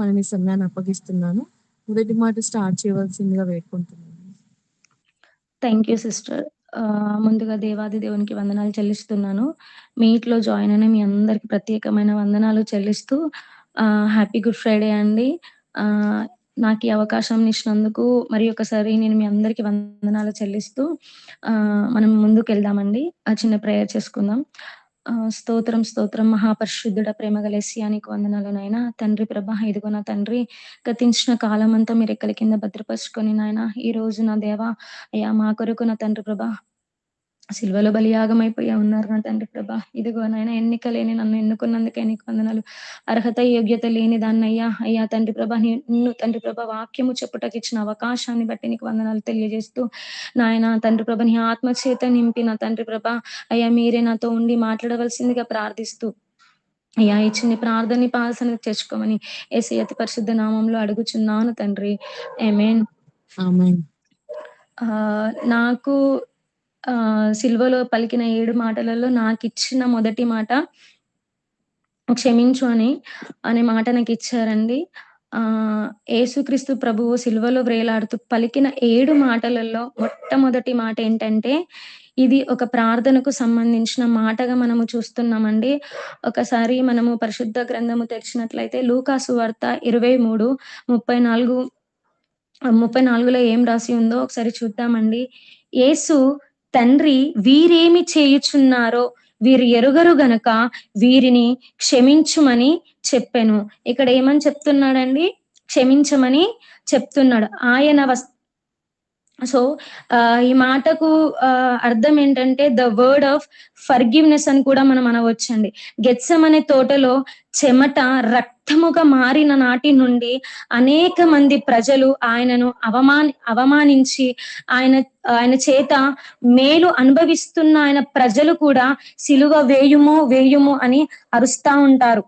మన ఈ సమయాన్ని అప్పగిస్తున్నాను. మొదటి మాట స్టార్ట్ చేయవలసిందిగా వేడుకుంటున్నాను. థ్యాంక్ యూ సిస్టర్ ముందుగా దేవాది దేవునికి వందనాలు చెల్లిస్తున్నాను. మీట్లో జాయిన్ అయిన మీ అందరికి ప్రత్యేకమైన వందనాలు చెల్లిస్తూ హ్యాపీ గుడ్ ఫ్రైడే అండి. నాకు ఈ అవకాశం ఇచ్చినందుకు మరి ఒకసారి నేను మీ అందరికి వందనాలు చెల్లిస్తూ మనం ముందుకు వెళ్దామండి ఆ చిన్న ప్రేయర్ చేసుకుందాం. స్తోత్రం స్తోత్రం మహాపరిశుద్ధుడ ప్రేమ గలేసియానికి వందనాలు నాయన. తండ్రి ప్రభ ఇదిగో నా తండ్రి గతించిన కాలం అంతా మీరు ఎక్కడి కింద భద్రపరుచుకొని నాయన ఈ రోజు నా దేవ అయ్యా మా కొరకు నా తండ్రి ప్రభ సిల్వలో బలియాగం అయిపోయా ఉన్నారు నా తండ్రి ప్రభ. ఇదిగో నాయన ఎన్నిక లేని నన్ను ఎన్నుకున్నందుకే నీకు వందనాలు. అర్హత యోగ్యత లేని దాన్ని అయ్యా అయ్యా తండ్రి ప్రభ నిన్ను తండ్రి ప్రభ వాక్యము చెప్పుటకి ఇచ్చిన అవకాశాన్ని బట్టి నీకు వందనాలు తెలియజేస్తూ నాయన తండ్రి ప్రభ నీ ఆత్మ చేత నింపి నా తండ్రి ప్రభ అయ్యా మీరే నాతో ఉండి మాట్లాడవలసిందిగా ప్రార్థిస్తూ అయ్యా ఇచ్చిన ప్రార్థన పాసన తెచ్చుకోమని ఏసీ అతి పరిశుద్ధ నామంలో అడుగుచున్నాను తండ్రి. ఏమేన్ ఆమేన్ ఆ నాకు ఆ సిల్వలో పలికిన ఏడు మాటలలో నాకు ఇచ్చిన మొదటి మాట క్షమించు అని అనే మాట నాకు ఇచ్చారండి ఆ యేసుక్రీస్తు ప్రభువు సిల్వలో వ్రేలాడుతూ పలికిన ఏడు మాటలలో మొట్టమొదటి మాట ఏంటంటే ఇది ఒక ప్రార్థనకు సంబంధించిన మాటగా మనము చూస్తున్నామండి. ఒకసారి మనము పరిశుద్ధ గ్రంథము తెరిచినట్లయితే లూకాసు వార్త ఇరవై మూడు ముప్పై నాలుగు ముప్పై నాలుగులో ఏం రాసి ఉందో ఒకసారి చూద్దామండి. యేసు తండ్రి వీరేమి చేయుచున్నారో వీరు ఎరుగరు గనక వీరిని క్షమించుమని చెప్పెను. ఇక్కడ ఏమని చెప్తున్నాడండి? క్షమించమని చెప్తున్నాడు. ఆయన వస్త సో ఆ ఈ మాటకు అర్థం ఏంటంటే ద వర్డ్ ఆఫ్ ఫర్గివ్నెస్ అని కూడా మనం అనవచ్చండి. గెత్సం అనే తోటలో చెమట రక్తముగా మారిన నాటి నుండి అనేక మంది ప్రజలు ఆయనను అవమాని అవమానించి ఆయన ఆయన చేత మేలు అనుభవిస్తున్న ఆయన ప్రజలు కూడా సిలువ వేయుము వేయుము అని అరుస్తా ఉంటారు.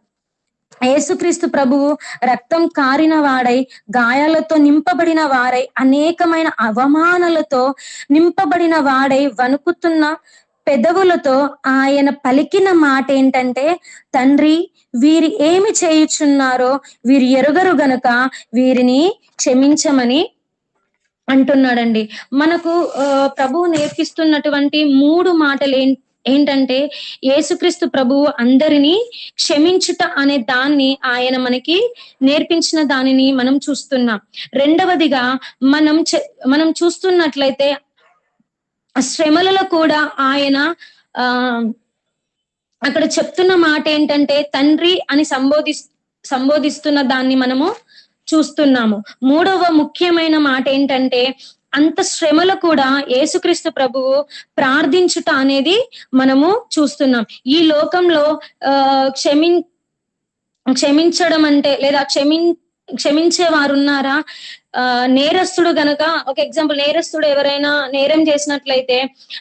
యేసుక్రీస్తు ప్రభువు రక్తం కారిన వాడై గాయాలతో నింపబడిన వారై అనేకమైన అవమానాలతో నింపబడిన వాడై వణుకుతున్న పెదవులతో ఆయన పలికిన మాట ఏంటంటే తండ్రి వీరి ఏమి చేయుచున్నారో వీరు ఎరుగరు గనుక వీరిని క్షమించమని అంటున్నాడండి. మనకు ప్రభువు నేర్పిస్తున్నటువంటి మూడు మాటలు ఏం ఏంటంటే యేసుక్రీస్తు ప్రభువు అందరినీ క్షమించుట అనే దాన్ని ఆయన మనకి నేర్పించిన దానిని మనం చూస్తున్నాం. రెండవదిగా మనం చె- మనం చూస్తున్నట్లయితే శ్రమలలో కూడా ఆయన ఆ అక్కడ చెప్తున్న మాట ఏంటంటే తండ్రి అని సంబోధి సంబోధిస్తున్న దాన్ని మనము చూస్తున్నాము. మూడవ ముఖ్యమైన మాట ఏంటంటే అంత శ్రమలు కూడా యేసుక్రీస్తు ప్రభువు ప్రార్థించుట అనేది మనము చూస్తున్నాం. ఈ లోకంలో ఆ క్షమిం క్షమించడం అంటే లేదా క్షమిం క్షమించే వారు ఉన్నారా ఆ నేరస్తుడు గనక ఒక ఎగ్జాంపుల్ నేరస్తుడు ఎవరైనా నేరం చేసినట్లయితే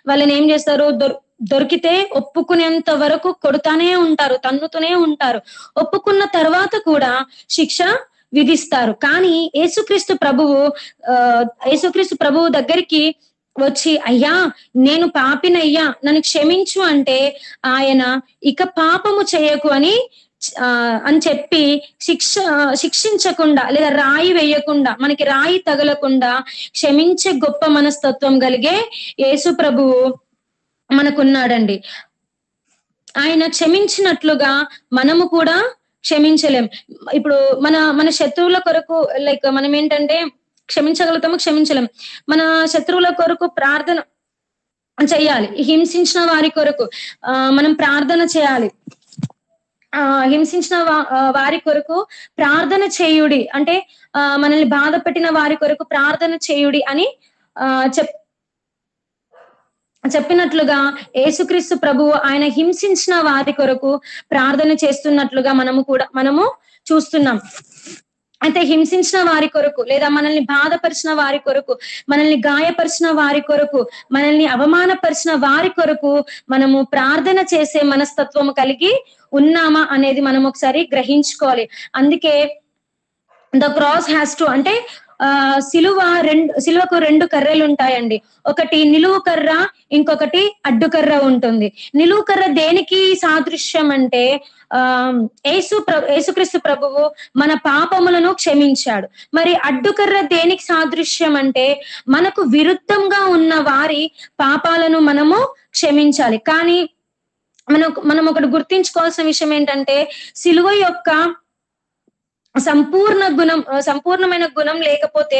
వాళ్ళని ఏం చేస్తారు? దొరికితే ఒప్పుకునేంత వరకు కొడుతానే ఉంటారు తన్నుతూనే ఉంటారు. ఒప్పుకున్న తర్వాత కూడా శిక్ష విధిస్తారు. కానీ యేసుక్రీస్తు ప్రభువు యేసుక్రీస్తు ప్రభువు దగ్గరికి వచ్చి అయ్యా నేను పాపినయ్యా నన్ను క్షమించు అంటే ఆయన ఇక పాపము చేయకు అని అని చెప్పి శిక్ష శిక్షించకుండా లేదా రాయి వేయకుండా మనకి రాయి తగలకుండా క్షమించే గొప్ప మనస్తత్వం కలిగే యేసు ప్రభువు మనకున్నాడండి. ఆయన క్షమించినట్లుగా మనము కూడా క్షమించలేం. ఇప్పుడు మన మన శత్రువుల కొరకు లైక్ మనం ఏంటంటే క్షమించగలుగుతాము క్షమించలేం. మన శత్రువుల కొరకు ప్రార్థన చేయాలి. హింసించిన వారి కొరకు ఆ మనం ప్రార్థన చేయాలి. ఆ హింసించిన వారి కొరకు ప్రార్థన చేయుడి. అంటే ఆ మనల్ని బాధ పెట్టిన వారి కొరకు ప్రార్థన చేయుడి అని ఆ చెప్ చెప్పినట్లుగా యేసుక్రీస్తు ప్రభువు ఆయన హింసించిన వారి కొరకు ప్రార్థన చేస్తున్నట్లుగా మనము కూడా మనము చూస్తున్నాం. అయితే హింసించిన వారి కొరకు లేదా మనల్ని బాధపరిచిన వారి కొరకు మనల్ని గాయపరిచిన వారి కొరకు మనల్ని అవమానపరిచిన వారి కొరకు మనము ప్రార్థన చేసే మనస్తత్వము కలిగి ఉన్నామా అనేది మనం ఒకసారి గ్రహించుకోవాలి. అందుకే ద క్రాస్ హ్యాస్ టు అంటే ఆ సిలువ రెండు సిలువకు రెండు కర్రలు ఉంటాయండి. ఒకటి నిలువు కర్ర ఇంకొకటి అడ్డుకర్ర ఉంటుంది. నిలువు కర్ర దేనికి సాదృశ్యం అంటే ఆ యేసు ప్ర యేసుక్రీస్తు ప్రభువు మన పాపములను క్షమించాడు. మరి అడ్డుకర్ర దేనికి సాదృశ్యం అంటే మనకు విరుద్ధంగా ఉన్న వారి పాపాలను మనము క్షమించాలి. కానీ మనం మనం ఒకటి గుర్తించుకోవాల్సిన విషయం ఏంటంటే సిలువ యొక్క సంపూర్ణ గుణం సంపూర్ణమైన గుణం లేకపోతే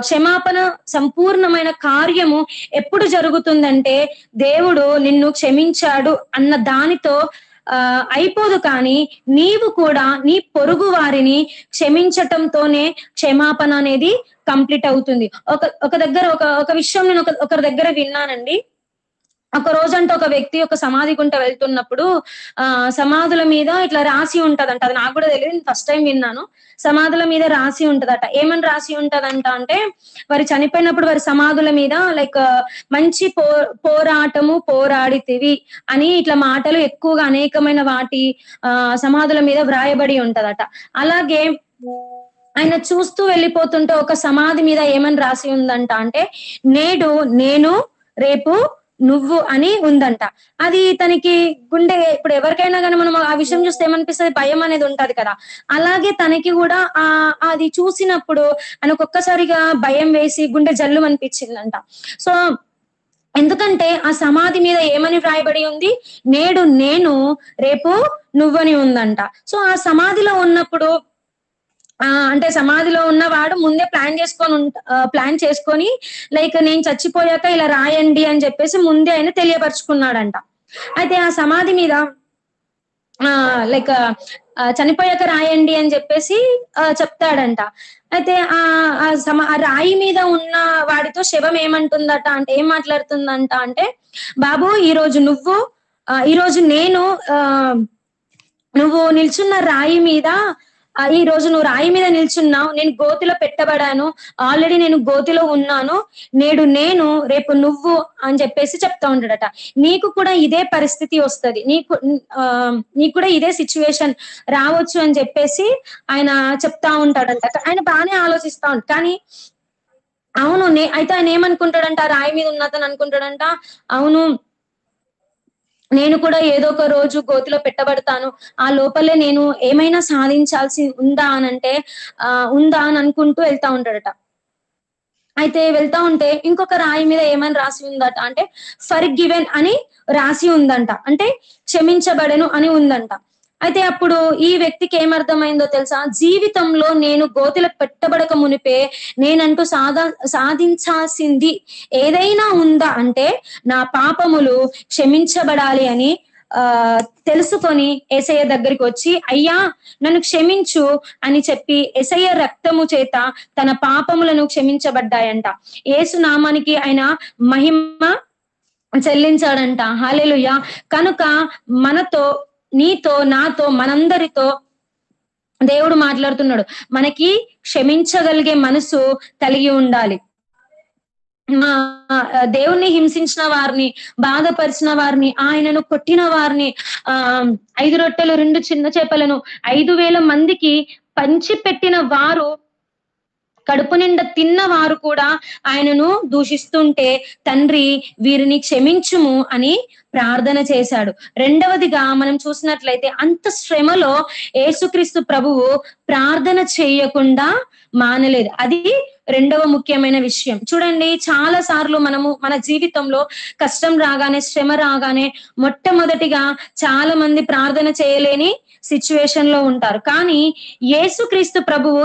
క్షమాపణ సంపూర్ణమైన కార్యము ఎప్పుడు జరుగుతుందంటే దేవుడు నిన్ను క్షమించాడు అన్న దానితో ఆ అయిపోదు కానీ నీవు కూడా నీ పొరుగు వారిని క్షమించటంతోనే క్షమాపణ అనేది కంప్లీట్ అవుతుంది. ఒక ఒక దగ్గర ఒక ఒక విషయం నేను ఒక ఒకరి దగ్గర విన్నానండి. ఒక రోజంటే ఒక వ్యక్తి ఒక సమాధి గుంట వెళ్తున్నప్పుడు ఆ సమాధుల మీద ఇట్లా రాసి ఉంటదంట. అది నాకు కూడా తెలియదు ఫస్ట్ టైం విన్నాను. సమాధుల మీద రాసి ఉంటదట. ఏమని రాసి ఉంటదంట అంటే వారి చనిపోయినప్పుడు వారి సమాధుల మీద లైక్ మంచి పో పోరాటము పోరాడితివి అని ఇట్లా మాటలు ఎక్కువగా అనేకమైన వాటి ఆ సమాధుల మీద వ్రాయబడి ఉంటదట. అలాగే ఆయన చూస్తూ వెళ్ళిపోతుంటే ఒక సమాధి మీద ఏమని రాసి ఉందంట అంటే నేడు నేను రేపు నువ్వు అని ఉందంట. అది తనకి గుండె ఇప్పుడు ఎవరికైనా కానీ మనం ఆ విషయం చూస్తే ఏమనిపిస్తుంది? భయం అనేది ఉంటది కదా. అలాగే తనకి కూడా ఆ అది చూసినప్పుడు ఆయనకు ఒక్కసారిగా భయం వేసి గుండె జల్లు అనిపించిందంట. సో ఎందుకంటే ఆ సమాధి మీద ఏమని వ్రాయబడి ఉంది? నేడు నేను రేపు నువ్వని ఉందంట. సో ఆ సమాధిలో ఉన్నప్పుడు అంటే సమాధిలో ఉన్నవాడు ముందే ప్లాన్ చేసుకొని ప్లాన్ చేసుకొని లైక్ నేను చచ్చిపోయాక ఇలా రాయండి అని చెప్పేసి ముందే ఆయన తెలియపరుచుకున్నాడంట. అయితే ఆ సమాధి మీద ఆ లైక్ చనిపోయాక రాయండి అని చెప్పేసి చెప్తాడంట. అయితే ఆ సమా ఆ రాయి మీద ఉన్న వాడితో శవం ఏమంటుందట అంటే ఏం మాట్లాడుతుందంట అంటే బాబు ఈ రోజు నువ్వు ఈ రోజు నేను ఆ నువ్వు నిల్చున్న రాయి మీద ఈ రోజు నువ్వు రాయి మీద నిల్చున్నావు నేను గోతిలో పెట్టబడాను ఆల్రెడీ నేను గోతిలో ఉన్నాను నేడు నేను రేపు నువ్వు అని చెప్పేసి చెప్తా ఉంటాడట. నీకు కూడా ఇదే పరిస్థితి వస్తుంది. నీకు నీకు కూడా ఇదే సిచ్యువేషన్ రావచ్చు అని చెప్పేసి ఆయన చెప్తా ఉంటాడంట. ఆయన బాగానే ఆలోచిస్తా ఉంటాడు. కానీ అవును నే అయితే ఆయన ఏమనుకుంటాడంట? రాయి మీద ఉన్నతను అనుకుంటాడంట. అవును నేను కూడా ఏదో ఒక రోజు గోతిలో పెట్టబడతాను. ఆ లోపలే నేను ఏమైనా సాధించాల్సి ఉందా అని అంటే ఆ ఉందా అని అనుకుంటూ వెళ్తా ఉంటాడట. అయితే వెళ్తా ఉంటే ఇంకొక రాయి మీద ఏమని రాసి ఉందట అంటే ఫర్ గివెన్ అని రాసి ఉందంట. అంటే క్షమించబడను అని ఉందంట. అయితే అప్పుడు ఈ వ్యక్తికి ఏమర్థమైందో తెలుసా? జీవితంలో నేను గోతుల పెట్టబడక మునిపే నేనంటూ సాధా సాధించాల్సింది ఏదైనా ఉందా అంటే నా పాపములు క్షమించబడాలి అని ఆ తెలుసుకొని ఏసయ్య దగ్గరికి వచ్చి అయ్యా నన్ను క్షమించు అని చెప్పి ఎసయ్య రక్తము చేత తన పాపములను క్షమించబడ్డాయంట. ఏసు నామానికి ఆయన మహిమ చెల్లించాడంట. హాలేలుయ. కనుక మనతో నీతో నాతో మనందరితో దేవుడు మాట్లాడుతున్నాడు. మనకి క్షమించగలిగే మనసు కలిగి ఉండాలి. మా దేవుణ్ణి హింసించిన వారిని బాధపరిచిన వారిని ఆయనను కొట్టిన వారిని ఆ ఐదు రొట్టెలు రెండు చిన్న చేపలను ఐదు వేల మందికి పంచి పెట్టిన వారు కడుపు నిండా తిన్నవారు కూడా ఆయనను దూషిస్తుంటే తండ్రి వీరిని క్షమించుము అని ప్రార్థన చేశాడు. రెండవదిగా మనం చూసినట్లయితే అంత శ్రమలో ఏసుక్రీస్తు ప్రభువు ప్రార్థన చేయకుండా మానలేదు. అది రెండవ ముఖ్యమైన విషయం. చూడండి చాలా సార్లు మనము మన జీవితంలో కష్టం రాగానే శ్రమ రాగానే మొట్టమొదటిగా చాలా మంది ప్రార్థన చేయలేని సిచ్యువేషన్లో ఉంటారు. కానీ యేసుక్రీస్తు ప్రభువు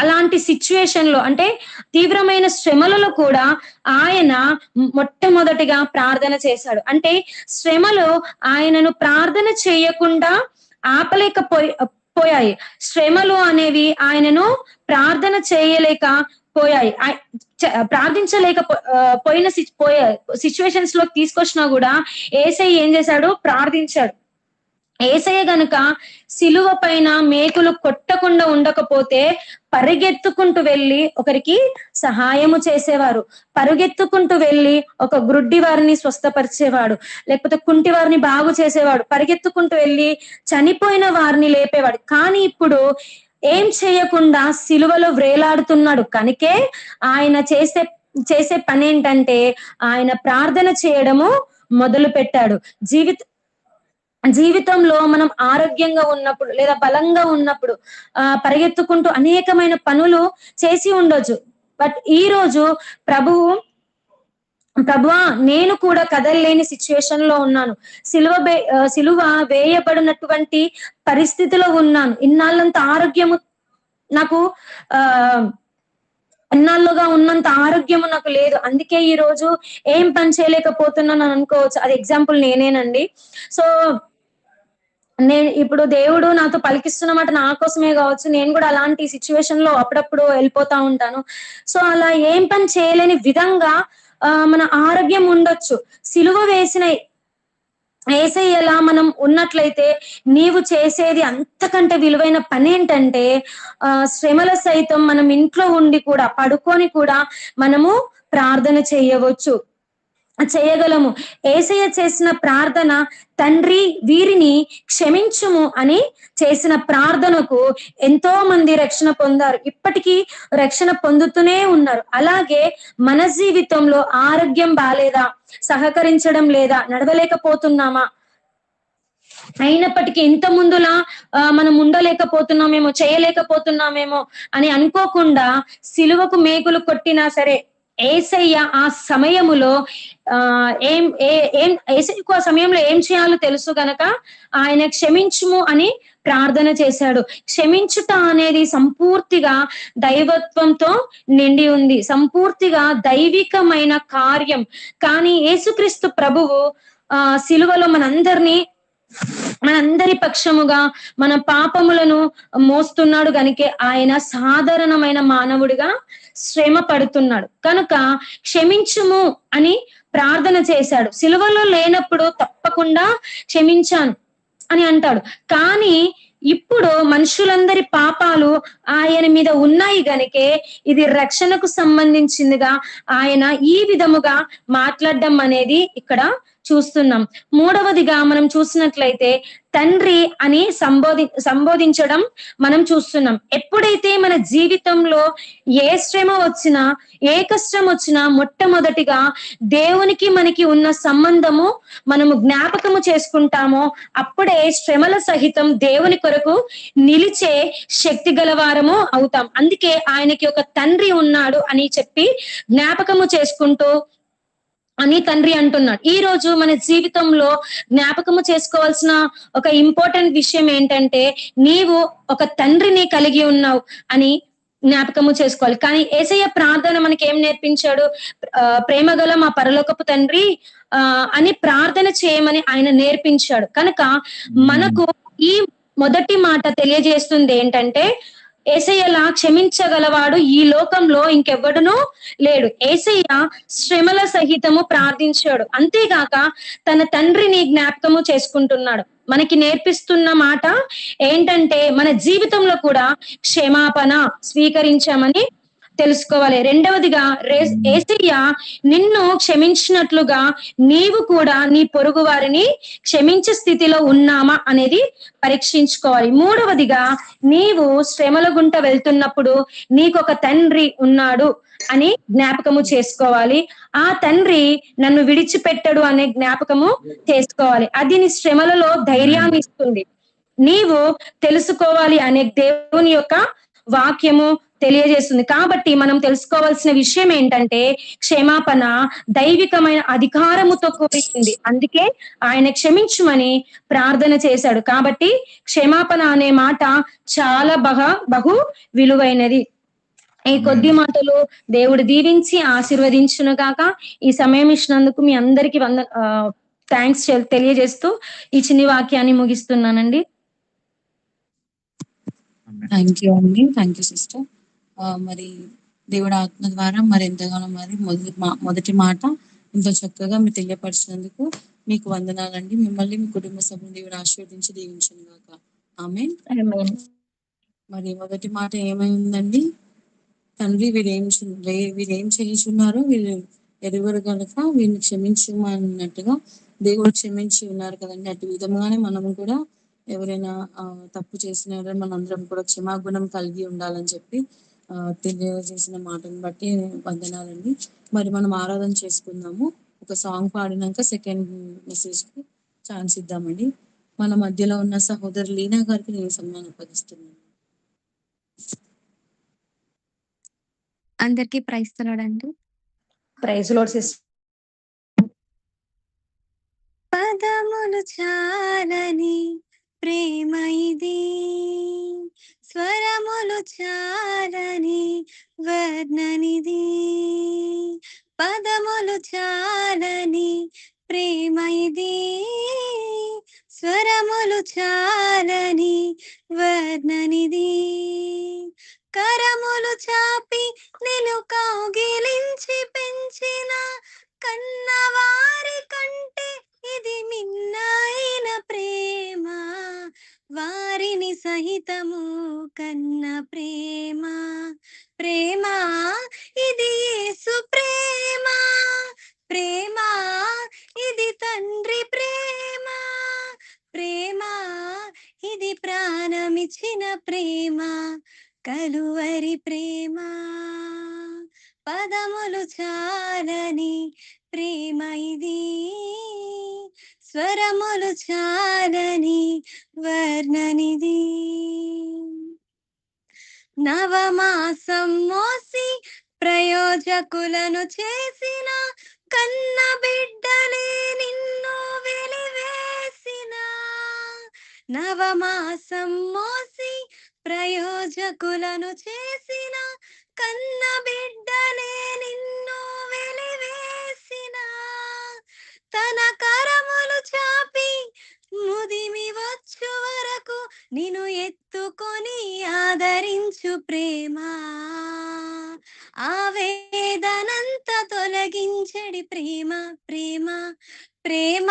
అలాంటి సిచ్యువేషన్లో అంటే తీవ్రమైన శ్రమలలో కూడా ఆయన మొట్టమొదటిగా ప్రార్థన చేశాడు. అంటే శ్రమలో ఆయనను ప్రార్థన చేయకుండా ఆపలేకపోయి పోయాయి. శ్రమలు అనేవి ఆయనను ప్రార్థన చేయలేక పోయాయి. ప్రార్థించలేక పోయిన పోయే సిచ్యువేషన్స్లో తీసుకొచ్చినా కూడా ఏసై ఏం చేశాడు? ప్రార్థించాడు. ఏసయ్య గనుక సిలువ పైన మేకులు కొట్టకుండా ఉండకపోతే పరిగెత్తుకుంటూ వెళ్ళి ఒకరికి సహాయము చేసేవారు. పరుగెత్తుకుంటూ వెళ్ళి ఒక గ్రుడ్డి వారిని స్వస్థపరిచేవాడు. లేకపోతే కుంటి వారిని బాగు చేసేవాడు. పరిగెత్తుకుంటూ వెళ్ళి చనిపోయిన వారిని లేపేవాడు. కానీ ఇప్పుడు ఏం చేయకుండా సిలువలో వ్రేలాడుతున్నాడు. కనుకే ఆయన చేసే చేసే పని ఏంటంటే ఆయన ప్రార్థన చేయడము మొదలు పెట్టాడు జీవిత జీవితంలో మనం ఆరోగ్యంగా ఉన్నప్పుడు లేదా బలంగా ఉన్నప్పుడు ఆ పరిగెత్తుకుంటూ అనేకమైన పనులు చేసి ఉండొచ్చు. బట్ ఈ రోజు ప్రభువు ప్రభువా నేను కూడా కదలలేని సిచ్యువేషన్లో ఉన్నాను. సిలువ సిలువ వేయబడినటువంటి పరిస్థితిలో ఉన్నాను. ఇన్నాళ్ళంత ఆరోగ్యము నాకు ఆ ఎన్నాళ్ళుగా ఉన్నంత ఆరోగ్యము నాకు లేదు. అందుకే ఈ రోజు ఏం పని చేయలేకపోతున్నాను అని అనుకోవచ్చు. అది ఎగ్జాంపుల్ నేనేనండి. సో నేను ఇప్పుడు దేవుడు నాతో పలికిస్తున్నమాట నా కోసమే కావచ్చు. నేను కూడా అలాంటి సిచ్యువేషన్లో అప్పుడప్పుడు వెళ్ళిపోతా ఉంటాను. సో అలా ఏం పని చేయలేని విధంగా ఆ, మన ఆరోగ్యం ఉండొచ్చు. సిలువ వేసిన ఏసయ్యలా మనం ఉన్నట్లయితే నీవు చేసేది అంతకంటే విలువైన పని ఏంటంటే ఆ శ్రమల సైతం మనం ఇంట్లో ఉండి కూడా పడుకొని కూడా మనము ప్రార్థన చేయవచ్చు. చేయగలము. ఏసయ్య చేసిన ప్రార్థన తండ్రి వీరిని క్షమించుము అని చేసిన ప్రార్థనకు ఎంతో మంది రక్షణ పొందారు. ఇప్పటికీ రక్షణ పొందుతూనే ఉన్నారు. అలాగే మన జీవితంలో ఆరోగ్యం బాలేదా? సహకరించడం లేదా? నడవలేకపోతున్నామా? అయినప్పటికీ ఇంత ముందులా మనం ఉండలేకపోతున్నామేమో చేయలేకపోతున్నామేమో అని అనుకోకుండా సిలువకు మేకులు కొట్టినా సరే ఏసయ్య ఆ సమయములో ఆ ఏం ఏ- ఏం ఏసయ్యకు ఆ సమయంలో ఏం చేయాలో తెలుసు గనక ఆయన క్షమించుము అని ప్రార్థన చేశాడు. క్షమించుట అనేది సంపూర్తిగా దైవత్వంతో నిండి ఉంది. సంపూర్తిగా దైవికమైన కార్యం. కానీ యేసుక్రీస్తు ప్రభువు ఆ సిలువలో మనందరినీ మనందరి పక్షముగా మన పాపములను మోస్తున్నాడు గనుకే ఆయన సాధారణమైన మానవుడిగా శ్రమ పడుతున్నాడు. కనుక క్షమించుము అని ప్రార్థన చేశాడు. సిలువలో లేనప్పుడు తప్పకుండా క్షమించాను అని అంటాడు. కానీ ఇప్పుడు మనుషులందరి పాపాలు ఆయన మీద ఉన్నాయి గనుకే ఇది రక్షణకు సంబంధించిందిగా ఆయన ఈ విధముగా మాట్లాడడం అనేది ఇక్కడ చూస్తున్నాం. మూడవదిగా మనం చూసినట్లయితే తండ్రి అని సంబోధి సంబోధించడం మనం చూస్తున్నాం. ఎప్పుడైతే మన జీవితంలో ఏ శ్రమ వచ్చినా ఏ కష్టం వచ్చినా మొట్టమొదటిగా దేవునికి మనకి ఉన్న సంబంధము మనము జ్ఞాపకము చేసుకుంటామో అప్పుడే శ్రమల సహితం దేవుని కొరకు నిలిచే శక్తి గలవారము అవుతాం. అందుకే ఆయనకి ఒక తండ్రి ఉన్నాడు అని చెప్పి జ్ఞాపకము చేసుకుంటూ అని తండ్రి అంటున్నాడు. ఈ రోజు మన జీవితంలో జ్ఞాపకము చేసుకోవాల్సిన ఒక ఇంపార్టెంట్ విషయం ఏంటంటే నీవు ఒక తండ్రిని కలిగి ఉన్నావు అని జ్ఞాపకము చేసుకోవాలి. కానీ ఏసయ్య ప్రార్థన మనకి ఏం నేర్పించాడు? ఆ, ప్రేమ గల మా పరలోకపు తండ్రి ఆ అని ప్రార్థన చేయమని ఆయన నేర్పించాడు. కనుక మనకు ఈ మొదటి మాట తెలియజేస్తుంది ఏంటంటే ఏసయ్యలా క్షమించగలవాడు ఈ లోకంలో ఇంకెవ్వడునూ లేడు. ఏసయ్య శ్రమల సహితము ప్రార్థించాడు. అంతేగాక తన తండ్రిని జ్ఞాపకము చేసుకుంటున్నాడు. మనకి నేర్పిస్తున్న మాట ఏంటంటే మన జీవితంలో కూడా క్షమాపణ స్వీకరించామని తెలుసుకోవాలి. రెండవదిగా ఏసయ్య నిన్ను క్షమించినట్లుగా నీవు కూడా నీ పొరుగు వారిని క్షమించే స్థితిలో ఉన్నామా అనేది పరీక్షించుకోవాలి. మూడవదిగా నీవు శ్రమల గుంట వెళ్తున్నప్పుడు నీకొక తండ్రి ఉన్నాడు అని జ్ఞాపకము చేసుకోవాలి. ఆ తండ్రి నన్ను విడిచిపెట్టడు అనే జ్ఞాపకము చేసుకోవాలి. అది నీ శ్రమలలో ధైర్యాన్ని ఇస్తుంది. నీవు తెలుసుకోవాలి అనే దేవుని యొక్క వాక్యము తెలియజేస్తుంది. కాబట్టి మనం తెలుసుకోవాల్సిన విషయం ఏంటంటే క్షమాపణ దైవికమైన అధికారముతో కూడింది అందుకే ఆయన క్షమించుమని ప్రార్థన చేశాడు. కాబట్టి క్షమాపణ అనే మాట చాలా బహ బహు విలువైనది. ఈ కొద్ది మాటలు దేవుడు దీవించి ఆశీర్వదించును గాక ఈ సమయం ఇచ్చినందుకు మీ అందరికి వంద థ్యాంక్స్ తెలియజేస్తూ ఈ చిన్ని వాక్యాన్ని ముగిస్తున్నానండి. థ్యాంక్ యూ అండి థ్యాంక్ యూ సిస్టర్ మరి దేవుడు ఆత్మ ద్వారా మరి ఎంతగానో మరి మొదటి మొదటి మాట ఇంత చక్కగా మీరు తెలియపరిచినందుకు మీకు వందనాలండి. మిమ్మల్ని మీ కుటుంబ సభ్యులు దేవుడు ఆశీర్వదించి దీవించను గాక. ఆమె. మరి మొదటి మాట ఏమైందండి? తండ్రి వీరేం వీరేం చేయించున్నారో వీళ్ళు ఎరువురు కనుక వీరిని క్షమించమన్నట్టుగా దేవుడు క్షమించి ఉన్నారు కదండి. అటు విధంగానే మనము కూడా ఎవరైనా తప్పు చేసిన మనందరం కూడా క్షమాగుణం కలిగి ఉండాలని చెప్పి తెలియజేసిన మాటను బట్టి వందనాలండి. మరి మనం ఆరాధన చేసుకుందాము. ఒక సాంగ్ పాడినంక సెకండ్ మెసేజ్‌కి ఛాన్స్ ఇద్దామండి. మన మధ్యలో ఉన్న సహోదరి లీనా గారికి నేను సన్మానం అప్పగిస్తున్నాను. అందరికీ ప్రైజ్ అండి. ప్రైజ్ సిస్ పదములు చాలని ప్రేమ ఇది స్వరములు చాలని వర్ణనిది. పదములు చాలని ప్రేమ ఇది స్వరములు చాలని వర్ణనిది. కరములు చాపి నిలు కౌగిలించి పెంచిన కన్నవారి కంటే ఇది మిన్నైన ప్రేమ. వారిని సహితము కన్న ప్రేమ. ప్రేమ ఇది యేసు ప్రేమ. ప్రేమ ఇది తండ్రి ప్రేమ. ప్రేమ ఇది ప్రాణమిచ్చిన ప్రేమ. కలువరి ప్రేమ. పదములు చాలని ప్రేమ ఇది. స్వరములు చాలని వర్ణనిది. నవమాసం మోసి ప్రయోజకులను చేసిన కన్న బిడ్డలే నిన్ను వెలివేసిన. నవమాసం మోసి ప్రయోజకులను చేసిన కన్న బిడ్డలే నిన్ను తన కరములు చాపి ముదిమి వచ్చు వరకు నిన్ను ఎత్తుకొని ఆదరించు ప్రేమ. ఆవేదనంత తొలగించడి ప్రేమ ప్రేమ ప్రేమ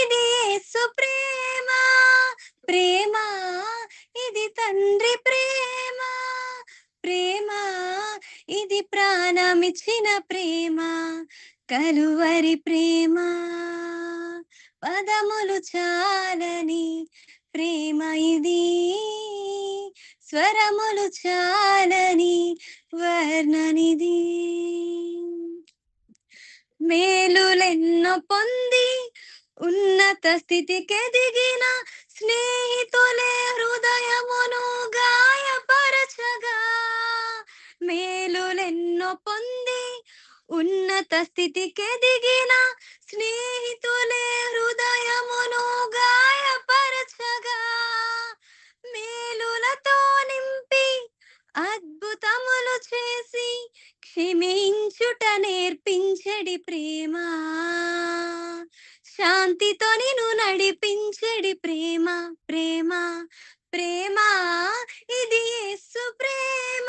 ఇది యేసు ప్రేమ ప్రేమ ఇది తండ్రి ప్రేమ ప్రేమ ఇది ప్రాణమిచ్చిన ప్రేమ. కలువరి ప్రేమ పదములు చాలని ప్రేమ ఇది. స్వరములు చాలని వర్ణనిది. మేలులెన్నో పొంది ఉన్నత స్థితికి ఎదిగిన స్నేహితులే హృదయమును గాయపరచగా. మేలులెన్నో పొంది ఉన్నత స్థితికి ఎదిగిన స్నేహితులే హృదయమును గాయపరచగా మేలులతో నింపి అద్భుతములు చేసి క్షమించుట నేర్పించడి ప్రేమ శాంతితో నిన్ను నడిపించడి ప్రేమ ప్రేమ ప్రేమ ఇది యేసు ప్రేమ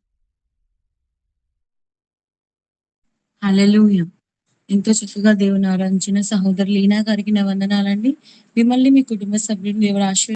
హల్లెలూయా! ఎంతో చక్కగా దేవుని ఆరాధించిన సహోదరి లీనా గారికి నా వందనాలండి. మిమ్మల్ని మీ కుటుంబ సభ్యులు దేవుడు ఆశీర్వ